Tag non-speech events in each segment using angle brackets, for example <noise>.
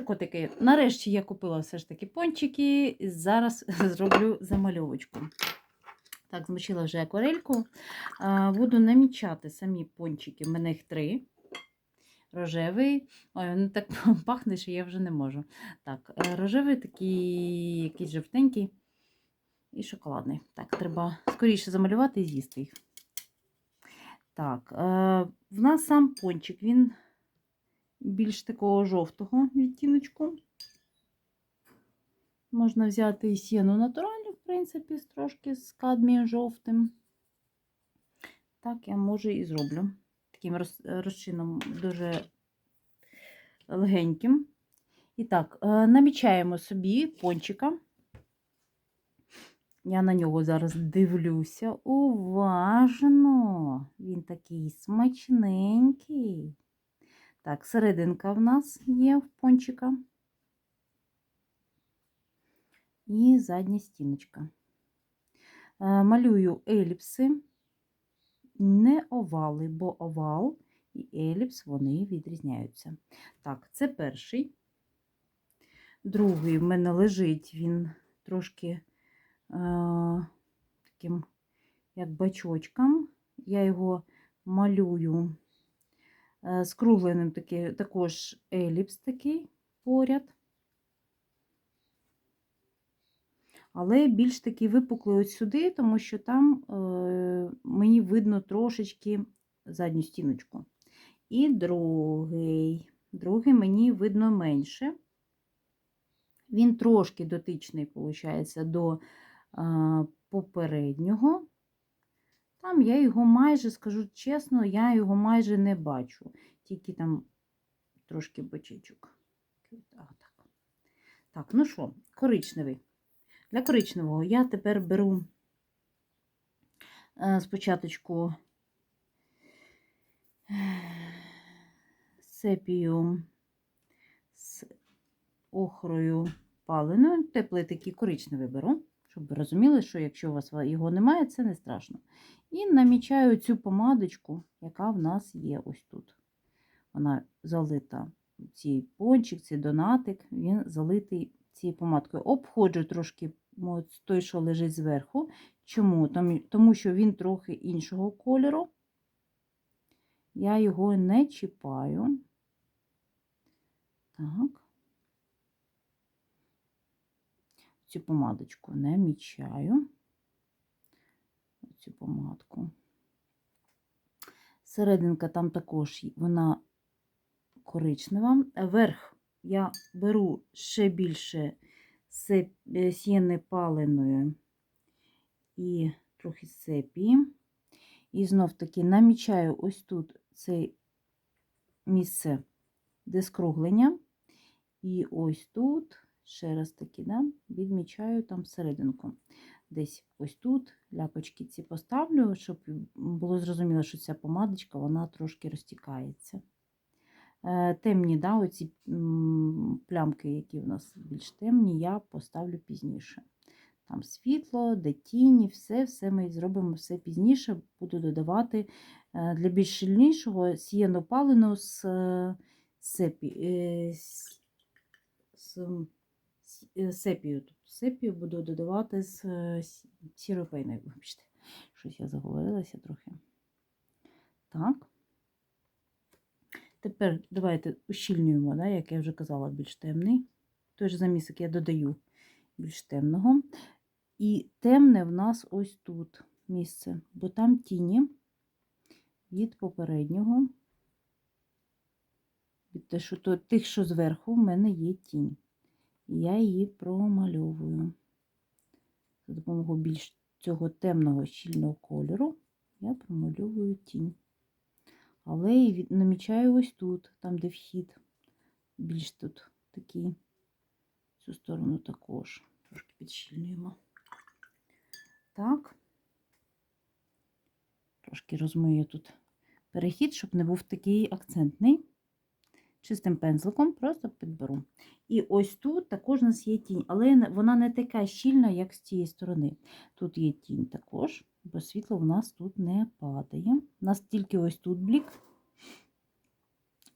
Котики, нарешті я купила все ж таки пончики. Зараз <laughs> зроблю замальовочку. Так, змочила вже акварельку. Буду намічати самі пончики. У мене їх три. Рожевий. Ой, він так <laughs> пахне, що я вже не можу. Так, е, рожевий такий якийсь жовтенький і шоколадний. Так, треба скоріше замалювати і з'їсти їх. Так, е, в нас сам пончик, він більш такого жовтого відтіночку. Можна взяти і сіну натуральну, в принципі, з трошки з кадмієм жовтим. Так, я можу і зроблю. Таким розчином дуже легеньким. І так, е, намічаємо собі пончика. Я на нього зараз дивлюся уважно. Він такий смачненький. Так, серединка в нас є в пончика. І задня стіночка. Е, Малюю еліпси, не овали, бо овал і еліпс вони відрізняються. Так, це перший. Другий в мене лежить, він трошки е, таким, як бачочком. Я його малюю скругленим таки, також еліпс такий поряд. Але більш таки випуклий ось сюди, тому що там е, мені видно трошечки задню стіночку. І другий. Другий мені видно менше. Він трошки дотичний, виходить, до е, попереднього. Там я його майже, скажу чесно, я його майже не бачу. Тільки там трошки бочечок. Так, так. ну що, коричневий. Для коричневого я тепер беру е, спочатку сепію з охрою паленою, теплий такий коричневий беру, щоб ви розуміли, що якщо у вас його немає, це не страшно. І намічаю цю помадочку, яка в нас є ось тут. Вона залита, цей пончик, цей донатик, він залитий цією помадкою. Обходжу трошки той, що лежить зверху. Чому? Тому, що він трохи іншого кольору. Я його не чіпаю. Так. Цю помадочку не мічаю. Цю помадку. Серединка там також вона коричнева. Верх я беру ще більше сеп- сіни паленої і трохи сепії. І знов таки намічаю ось тут це місце де скруглення. І ось тут, ще раз таки, да, відмічаю там серединку. Десь ось тут ляпочки ці поставлю, щоб було зрозуміло, що ця помадочка вона трошки розтікається. Е, Темні, да, оці плямки, які в нас більш темні, я поставлю пізніше. Там світло, де тіні, все, все ми зробимо все пізніше. Буду додавати е, для більш щільнішого сіяну палену з е, сепі, з, з, з е, сепію. Тобто сепію буду додавати з е, сіропейною. Вибачте, щось я заговорилася трохи. Так. Тепер давайте ущільнюємо, да, як я вже казала, більш темний. Той же замісик я додаю більш темного. І темне в нас ось тут місце, бо там тіні від попереднього. Від те, що, то, тих, що зверху, в мене є тінь. І я її промальовую. За допомогою більш цього темного щільного кольору я промальовую тінь. Але і намічаю ось тут, там, де вхід. Більш тут такий. Цю сторону також. Трошки підщільнюємо. Так. Трошки розмию тут перехід, щоб не був такий акцентний. Чистим пензликом просто підберу. І ось тут також у нас є тінь, але вона не така щільна, як з цієї сторони. Тут є тінь також, бо світло в нас тут не падає. У нас тільки ось тут блік.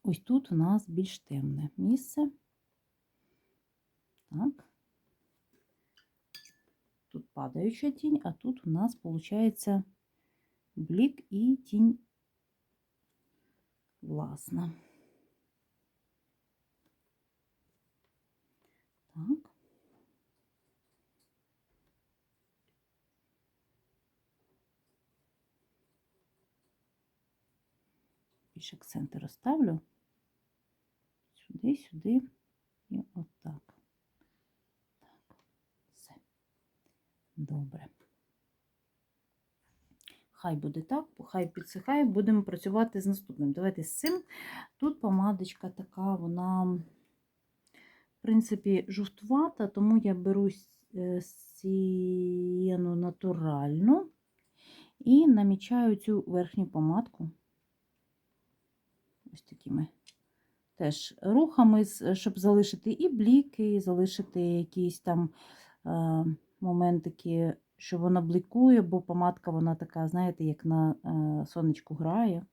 Ось тут у нас більш темне місце. Так. Тут падаюча тінь, а тут у нас виходить блік і тінь власна. Так. Більше акценти розставлю. Сюди, сюди і отак. Так. Все. Добре. Хай буде так, хай підсихає, будемо працювати з наступним. Давайте з цим. Тут помадочка така, вона, принципі, жовтувата, тому я беру е, сієну натуральну і намічаю цю верхню помадку. Ось такими теж рухами, щоб залишити і бліки, і залишити якісь там е, моментики, що вона бликує, бо помадка вона така, знаєте, як на е, сонечку грає.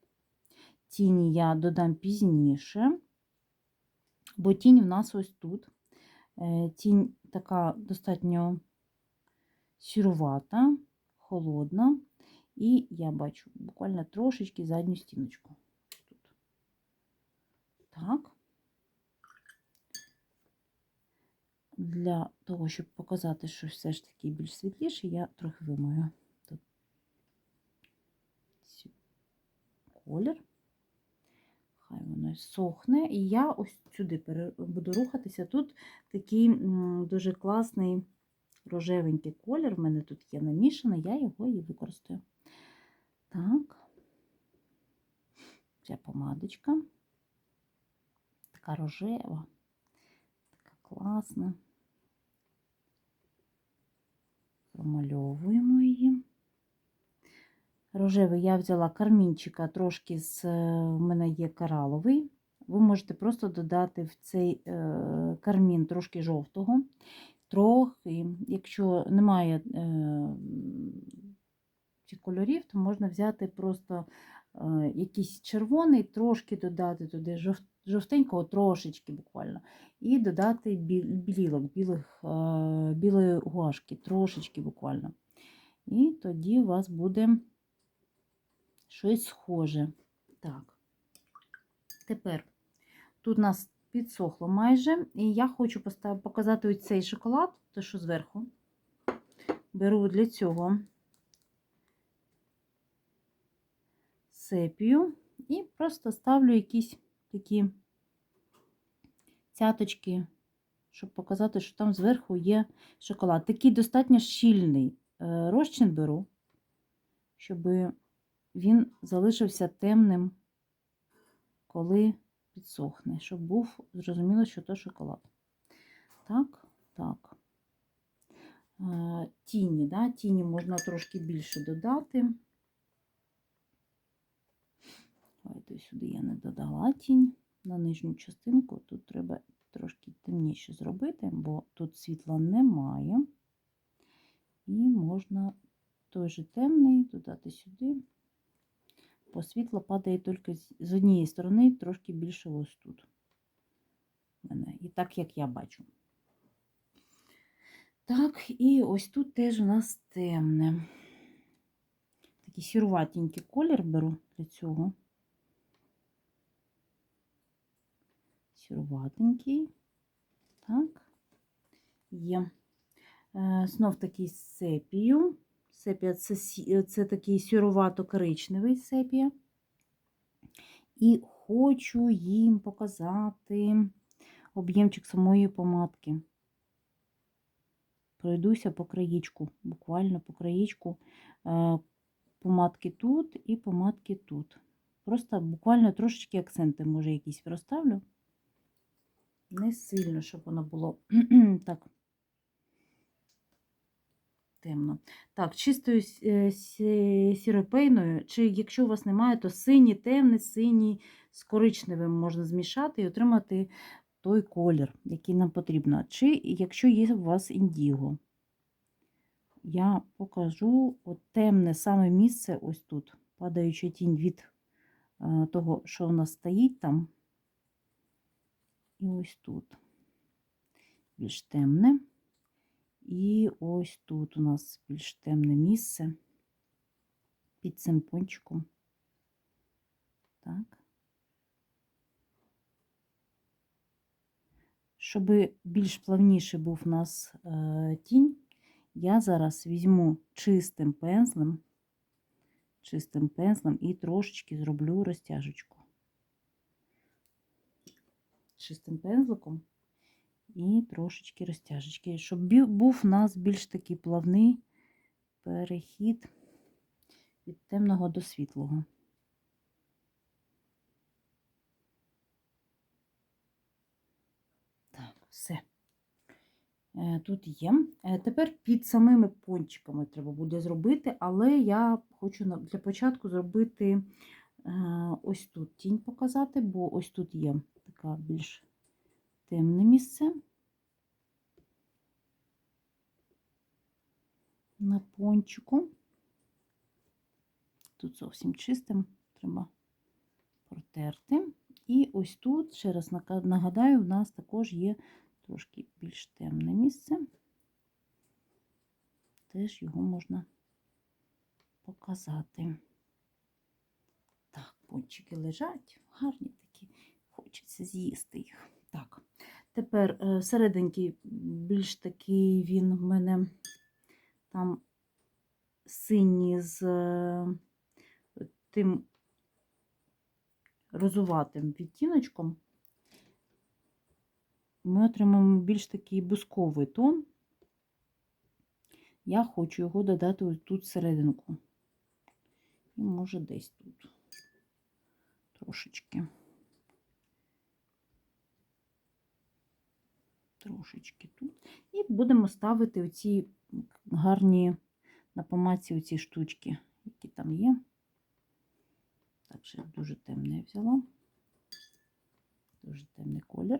Тіні я додам пізніше, бо тінь в нас ось тут. Е, тінь така достатньо сірувата, холодна, і я бачу буквально трошечки задню стіночку. Тут. Так. Для того, щоб показати, що все ж таки більш світліше, я трохи вимою тут колір. Хай воно сохне. І я ось сюди буду рухатися. Тут такий дуже класний рожевенький колір. В мене тут є намішаний, я його і використаю. Так, ця помадочка така рожева, така класна. Промальовуємо її. Рожевий я взяла кармінчика трошки з в мене є кораловий. Ви можете просто додати в цей е, кармін трошки жовтого, трохи, якщо немає е, цих кольорів, то можна взяти просто е, якийсь червоний, трошки додати туди жовтенького трошечки буквально. І додати білілок, білих, е, білої гуашки, трошечки буквально. І тоді у вас буде щось схоже. Так, тепер тут у нас підсохло майже, і я хочу показати ось цей шоколад, те, що зверху. Беру для цього сепію і просто ставлю якісь такі цяточки, щоб показати, що там зверху є шоколад. Такий достатньо щільний е, розчин беру, щоб він залишився темним, коли підсохне, щоб був зрозуміло, що то шоколад. Так, так. Е, тіні, да? тіні можна трошки більше додати. Давайте сюди я не додала тінь на нижню частинку. Тут треба трошки темніше зробити, бо тут світла немає. І можна той же темний додати сюди, бо світло падає тільки з однієї сторони, трошки більше ось тут. Мене. І так, як я бачу. Так, і ось тут теж у нас темне. Такий сіруватенький колір беру для цього. сіруватенький. Так, є. Е, знов такий сепію. Сепія це, це такий сірувато-коричневий сепія. І хочу їм показати об'ємчик самої помадки. Пройдуся по краєчку, буквально по краєчку е, помадки тут і помадки тут. Просто буквально трошечки акценти, може, якісь розставлю не сильно, щоб воно було <clears throat> так темно. Так, чистою е, сіропейною, чи якщо у вас немає, то синій, темний, синій з коричневим можна змішати і отримати той колір, який нам потрібно. Чи якщо є у вас індіго. Я покажу от темне саме місце ось тут, падаюча тінь від е, того, що у нас стоїть там. І ось тут більш темне. І ось тут у нас більш темне місце під цим пончиком. Так. Щоб більш плавніше був у нас е, тінь, я зараз візьму чистим пензлем, чистим пензлем і трошечки зроблю розтяжечку. Чистим пензликом і трошечки розтяжечки, щоб був у нас більш такий плавний перехід від темного до світлого. Так, все. Е, Тут є. Е, Тепер під самими пончиками треба буде зробити, але я хочу для початку зробити е, ось тут тінь показати, бо ось тут є така більш темне місце. На пончику. Тут зовсім чистим треба протерти. І ось тут, ще раз нагадаю, в нас також є трошки більш темне місце. Теж його можна показати. Так, пончики лежать, гарні такі, хочеться з'їсти їх. Так, тепер е, серединки більш такий він в мене там синій з е, тим розуватим відтіночком. Ми отримаємо більш такий бусковий тон. Я хочу його додати ось тут серединку. І може десь тут трошечки. Трошечки тут. І будемо ставити оці гарні на помадці оці штучки, які там є. Так, ще дуже темне взяла. Дуже темний колір.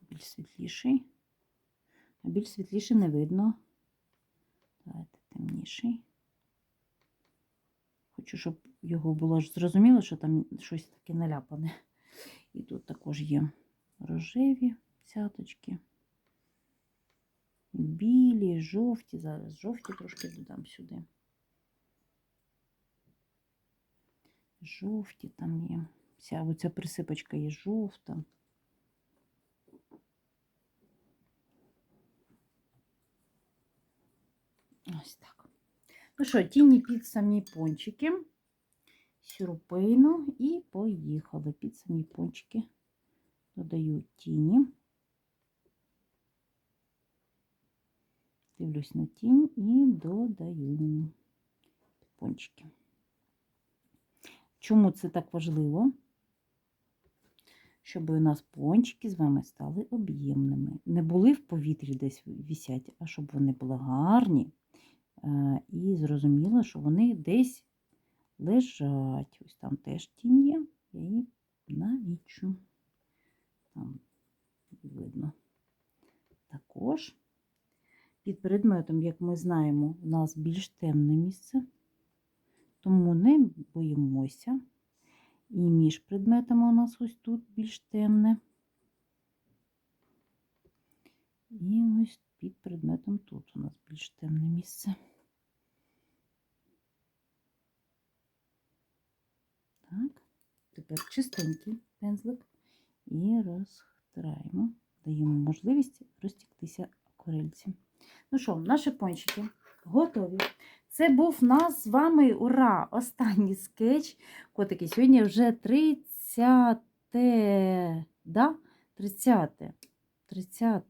Більш світліший. А більш світліший не видно. Давайте темніший. Хочу, щоб його було зрозуміло, що там щось таке наляпане. І тут також є рожеві цяточки. Білі, жовті. Зараз жовті трошки додам сюди. Жовті там є. Вся оця присипочка є жовта. Ось так. Ну що, тіні під самі пончики, сюрпейну і поїхали під самі пончики. Додаю тіні. Дивлюсь на тінь і додаю пончики. Чому це так важливо? Щоб у нас пончики з вами стали об'ємними. Не були в повітрі десь вісять, а щоб вони були гарні. Е, І зрозуміло, що вони десь лежать. Ось там теж тінь є, я її навічу. Там видно. Також під предметом, як ми знаємо, у нас більш темне місце, тому не боїмося. І між предметами у нас ось тут більш темне. І ось під предметом тут у нас більш темне місце. Так, тепер чистенький пензлик і розтираємо, даємо можливість розтіктися акварельці. Ну що, наші пончики готові. Це був нас з вами ура! Останній скетч. Котики, сьогодні вже 30, да? 30. 30.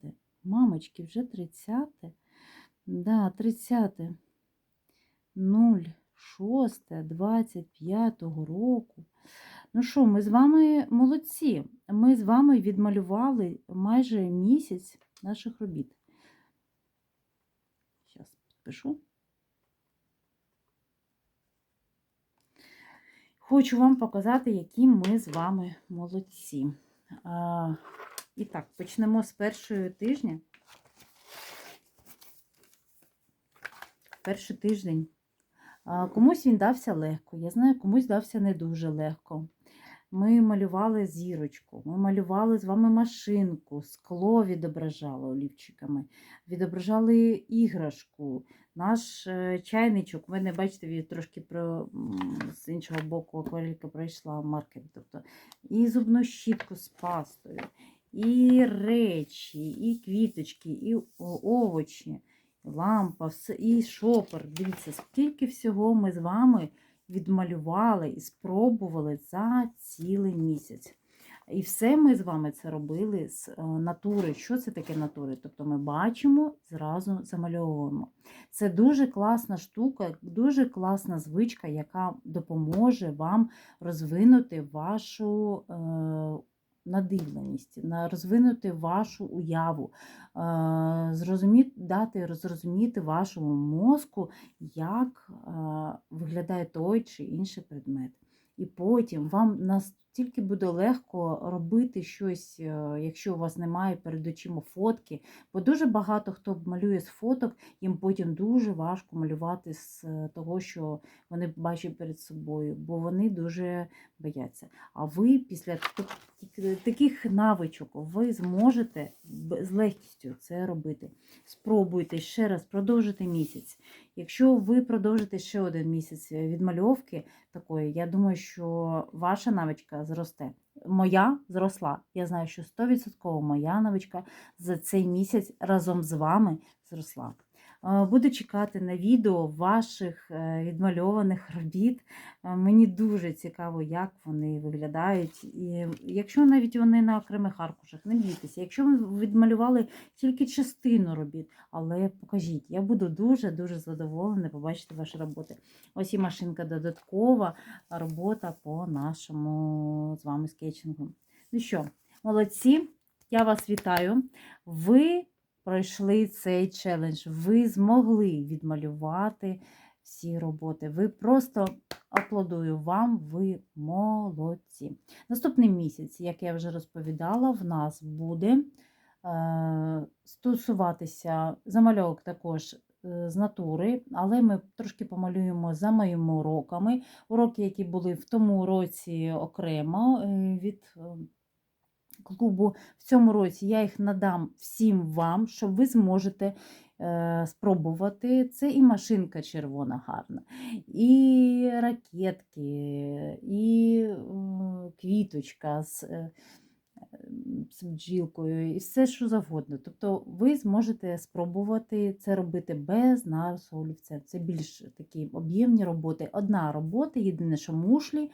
Мамочки, вже 30. Да, 30. 06 25 року. Ну що, ми з вами молодці. Ми з вами відмалювали майже місяць наших робіт. Зараз підпишу. Хочу вам показати, які ми з вами молодці. І так, почнемо з першої тижня. Перший тиждень. Комусь він дався легко. Я знаю, комусь дався не дуже легко. Ми малювали зірочку, ми малювали з вами машинку, скло відображали олівчиками, відображали іграшку, наш е, чайничок. Ви не бачите, він трошки про, з іншого боку акварелька пройшла маркер. Тобто і зубну щітку з пастою, і речі, і квіточки, і овочі, лампа, і шопер. Дивіться, скільки всього ми з вами відмалювали і спробували за цілий місяць. І все ми з вами це робили з е, натури. Що це таке натури? Тобто ми бачимо, зразу замальовуємо. Це дуже класна штука, дуже класна звичка, яка допоможе вам розвинути вашу е, надивленість, на- розвинути вашу уяву, е, зрозуміти, дати зрозуміти вашому мозку, як е, виглядає той чи інший предмет. І потім вам настільки буде легко робити щось, е, якщо у вас немає перед очима фотки, бо дуже багато хто малює з фоток, їм потім дуже важко малювати з е, того, що вони бачать перед собою, бо вони дуже бояться. А ви після таких навичок ви зможете з легкістю це робити. Спробуйте ще раз, продовжити місяць. Якщо ви продовжите ще один місяць відмальовки такої, я думаю, що ваша навичка зросте. Моя зросла. Я знаю, що 100% моя навичка за цей місяць разом з вами зросла. Е, Буду чекати на відео ваших е, відмальованих <laughs> робіт. Е, Мені дуже цікаво, як вони виглядають. І якщо навіть вони на окремих аркушах, не бійтеся. Якщо ви відмалювали тільки частину робіт, але покажіть, я буду дуже-дуже задоволена побачити ваші роботи. Ось і машинка додаткова робота по нашому з вами скетчингу. Ну що, молодці, я вас вітаю. Ви пройшли цей челендж, ви змогли відмалювати всі роботи. Ви просто аплодую вам, ви молодці. Наступний місяць, як я вже розповідала, в нас буде е, стосуватися замальовок також е, з натури, але ми трошки помалюємо за моїми уроками. Уроки, які були в тому році окремо е, від е, клубу. В цьому році я їх надам всім вам, щоб ви зможете е, спробувати. Це і машинка червона гарна, і ракетки, і е, квіточка з, е, з бджілкою, і все, що завгодно. Тобто ви зможете спробувати це робити без нарису олівцем. Це більш такі об'ємні роботи. Одна робота, єдине, що мушлі,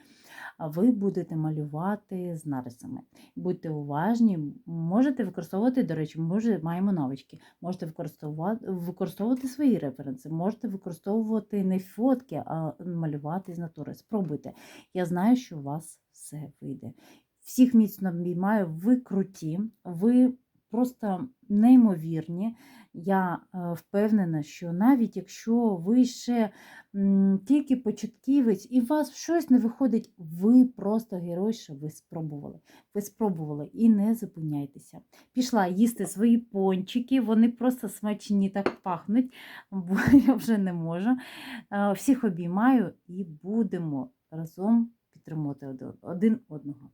а ви будете малювати з нарисами. Будьте уважні, можете використовувати, до речі, може, маємо навички. Можете використовувати, використовувати свої референси, можете використовувати не фотки, а малювати з натури. Спробуйте. Я знаю, що у вас все вийде. Всіх міцно обіймаю, ви круті, ви просто неймовірні. Я е, впевнена, що навіть якщо ви ще тільки початківець і у вас щось не виходить, ви просто герой, що ви спробували. Ви спробували і не зупиняйтеся. Пішла їсти свої пончики, вони просто смачні так пахнуть, бо <laughs> я вже не можу. Е, Всіх обіймаю і будемо разом підтримувати один- один одного.